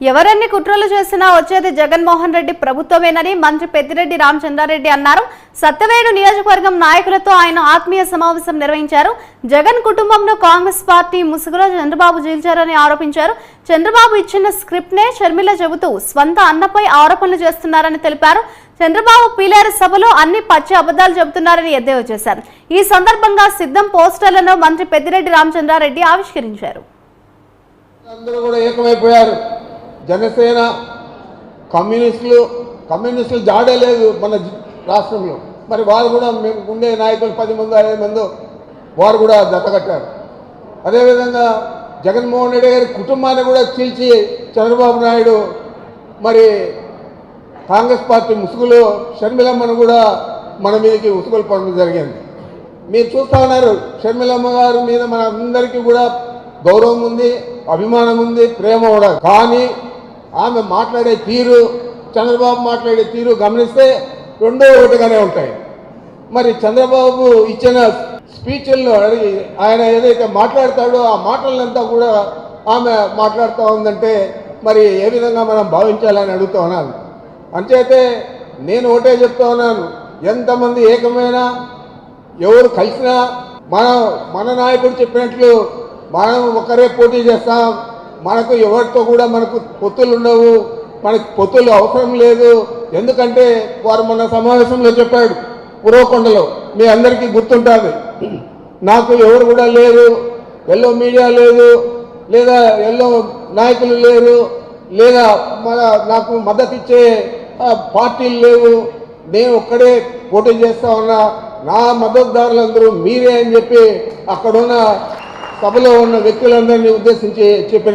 ఎవరెన్ని కుట్రలు చేసినా వచ్చేది జగన్మోహన్ రెడ్డి ప్రభుత్వమేనని మంత్రి పెద్దిరెడ్డి రామచంద్రారెడ్డి అన్నారు. సత్తవేడు నియోజకవర్గం నాయకులతో ఆయన ఆత్మీయ సమావేశం నిర్వహించారు. జగన్ కుటుంబంలో కాంగ్రెస్ పార్టీ ముసుగులో చంద్రబాబు జీల్చారని ఆరోపించారు. చంద్రబాబు ఇచ్చిన స్క్రిప్ట్ నే షర్మిల చెబుతూ స్వంత అన్నపై ఆరోపణలు చేస్తున్నారని తెలిపారు. చంద్రబాబు పీలేరు సభలో అన్ని పచ్చి అబద్ధాలు చెబుతున్నారని ఎద్దేవా చేశారు. ఈ సందర్భంగా సిద్ధం పోస్టర్లను మంత్రి పెద్దిరెడ్డి రామచంద్రారెడ్డి ఆవిష్కరించారు. అందరూ కూడా ఏకమైపోయారు. జనసేన కమ్యూనిస్టులు కమ్యూనిస్టులు జాడే లేదు మన రాష్ట్రంలో. మరి వారు కూడా మేము ఉండే నాయకులు పది మంది ఐదు మంది వారు కూడా జతకట్టారు అదేవిధంగా జగన్మోహన్ రెడ్డి గారి కుటుంబాన్ని కూడా చీల్చి చంద్రబాబు నాయుడు మరి కాంగ్రెస్ పార్టీ ముసుగులో షర్మిలమ్మను కూడా మన మీదకి ఉసుగులు పడడం జరిగింది. మీరు చూస్తూ ఉన్నారు షర్మిలమ్మ గారి మీద మన అందరికీ కూడా గౌరవం ఉంది అభిమానం ఉంది ప్రేమ కూడా కానీ ఆమె మాట్లాడే తీరు చంద్రబాబు మాట్లాడే తీరు గమనిస్తే రెండో ఒకటిగానే ఉంటాయి. మరి చంద్రబాబు ఇచ్చిన స్పీచ్ల్లో అడిగి ఆయన ఏదైతే మాట్లాడతాడో ఆ మాటలంతా కూడా ఆమె మాట్లాడుతూ ఉందంటే మరి ఏ విధంగా మనం భావించాలని అడుగుతా ఉన్నాను. అంచేతే నేను ఒకటే చెప్తా ఉన్నాను ఎంతమంది ఏకమైనా ఎవరు కలిసినా మనం మన నాయకుడు చెప్పినట్లు మనం ఒకరే పోటీ చేస్తాం మనకు ఎవరితో కూడా మనకు పొత్తులు ఉండవు మనకు పొత్తులు అవసరం లేదు. ఎందుకంటే వారు మన సమావేశంలో చెప్పాడు పురోకొండలో మీ అందరికీ గుర్తుంటుంది. నాకు ఎవరు కూడా లేరు ఎల్లో మీడియా లేదు లేదా ఎల్లో నాయకులు లేరు లేదా మన నాకు మద్దతు ఇచ్చే పార్టీలు లేవు. నేను ఒక్కడే పోటీ చేస్తా ఉన్నా. నా మద్దతుదారులందరూ మీరే అని చెప్పి అక్కడున్న సభలో ఉన్న వ్యక్తులందరినీ ఉద్దేశించి చెప్పిన